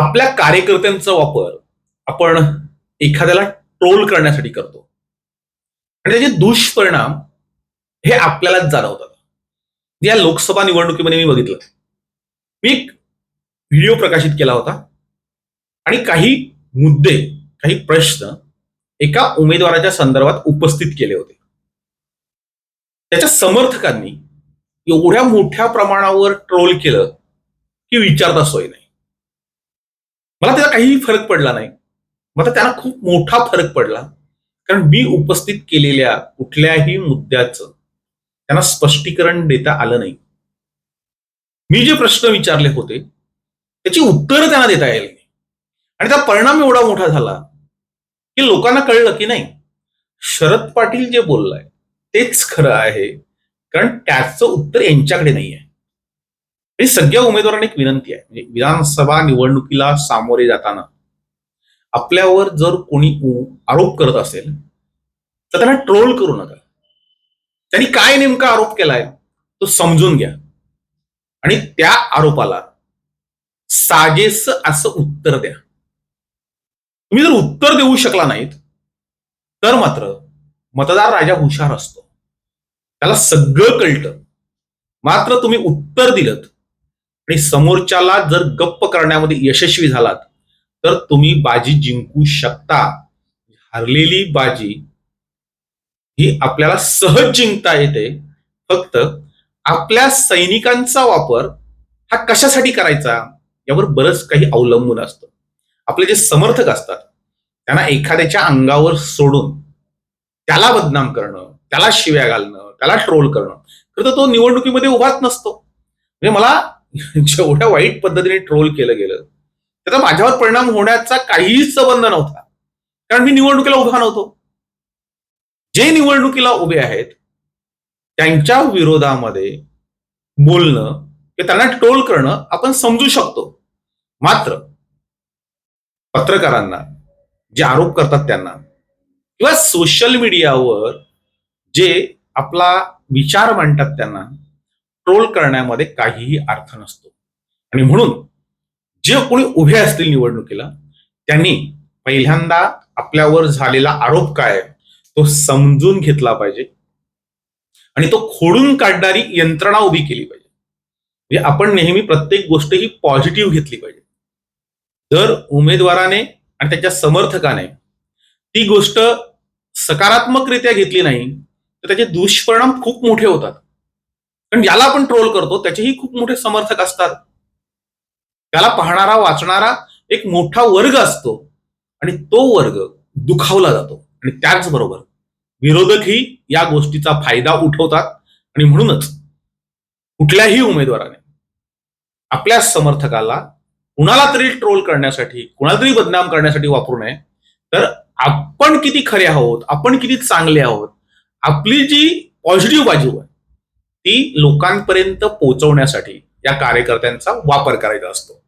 आपल्या कार्यकर्त्यांचा वापर आपण एखाद्याला ट्रोल करण्यासाठी करतो. आणि त्याचे दुष्परिणाम हे आपल्यालाच जाणवतात. या लोकसभा निवडणुकीमध्ये मी बघितलं. मी एक व्हिडिओ प्रकाशित केला होता. आणि काही मुद्दे काही प्रश्न एका उमेदवाराच्या संदर्भात उपस्थित केले होते. त्याच्या समर्थकांनी एवढ्या मोठ्या प्रमाणावर ट्रोल केलं की विचारता सोय नाही. मला त्याचा काहीही फरक पडला नाही. मला त्यांना खूप मोठा फरक पडला. कारण मी उपस्थित केलेल्या कुठल्याही मुद्द्याचं त्यांना स्पष्टीकरण देता आलं नाही. मी जे प्रश्न विचारले होते त्याची उत्तरं त्यांना देता येईल आणि त्याचा परिणाम एवढा मोठा झाला की लोकांना कळलं की नाही शरद पाटील जे बोललाय तेच खरं आहे. कारण त्याचं उत्तर यांच्याकडे नाही आहे हे सगळ्या उमेदवारांना एक विनंती आहे. म्हणजे विधानसभा निवडणुकीला सामोरे जाताना आपल्यावर जर कोणी आरोप करत असेल तर त्यांना ट्रोल करू नका. त्यांनी काय नेमका आरोप केलाय तो समजून घ्या. आणि त्या आरोपाला साजेस असं उत्तर द्या. तुम्ही जर उत्तर देऊ शकला नाहीत तर मात्र मतदार राजा हुशार असतो. त्याला सगळं कळतं. मात्र तुम्ही उत्तर दिलं आणि समोरच्याला जर गप्प करण्यामध्ये यशस्वी झालात तर तुम्ही बाजी जिंकू शकता. हरलेली बाजी ही आपल्याला सहज जिंकता येते. फक्त आपल्या सैनिकांचा वापर हा कशासाठी करायचा यावर बरंच काही अवलंबून असतं. आपले जे समर्थक असतात त्यांना एखाद्याच्या अंगावर सोडून त्याला बदनाम करणं त्याला शिव्या घालणं त्याला ट्रोल करणं खरं तर तो निवडणुकीमध्ये उभाच नसतो. म्हणजे मला जेवढ्या वाईट पद्धतीने ट्रोल केलं गेलं त्याचा माझ्यावर परिणाम होण्याचा काहीच संबंध नव्हता. कारण मी निवडणुकीला उभा नव्हतो. जे निवडणुकीला उभे आहेत त्यांच्या विरोधामध्ये बोलणं किंवा त्यांना ट्रोल करणं आपण समजू शकतो. मात्र पत्रकारांना जे आरोप करतात त्यांना किंवा सोशल मीडियावर जे आपला विचार मांडतात त्यांना ट्रोल करण्यामध्ये काहीही अर्थ नसतो. आणि म्हणून जे कोणी उभे असतील निवडणुकीला त्यांनी पहिल्यांदा आपल्यावर झालेला आरोप काय तो समजून घेतला पाहिजे. आणि तो खोडून काढणारी यंत्रणा उभी केली पाहिजे. म्हणजे आपण नेहमी प्रत्येक गोष्ट ही पॉझिटिव्ह घेतली पाहिजे. जर उमेदवाराने आणि त्याच्या समर्थकाने ती गोष्ट सकारात्मकरित्या घेतली नाही तर त्याचे दुष्परिणाम खूप मोठे होतात. कारण याला आपण ट्रोल करतो त्याचेही खूप मोठे समर्थक असतात. त्याला पाहणारा वाचणारा एक मोठा वर्ग असतो. आणि तो वर्ग दुखावला जातो. आणि त्याचबरोबर विरोधकही या गोष्टीचा फायदा उठवतात. आणि म्हणूनच कुठल्याही उमेदवाराने आपल्या समर्थकाला कुणाला तरी ट्रोल करण्यासाठी कुणाला तरी बदनाम करण्यासाठी वापरू नये. तर आपण किती खरे आहोत आपण किती चांगले आहोत आपली जी पॉझिटिव्ह बाजू आहे ती लोकांपर्यंत पोहोचवण्यासाठी या कार्यकर्त्यांचा वापर करायचा असतो.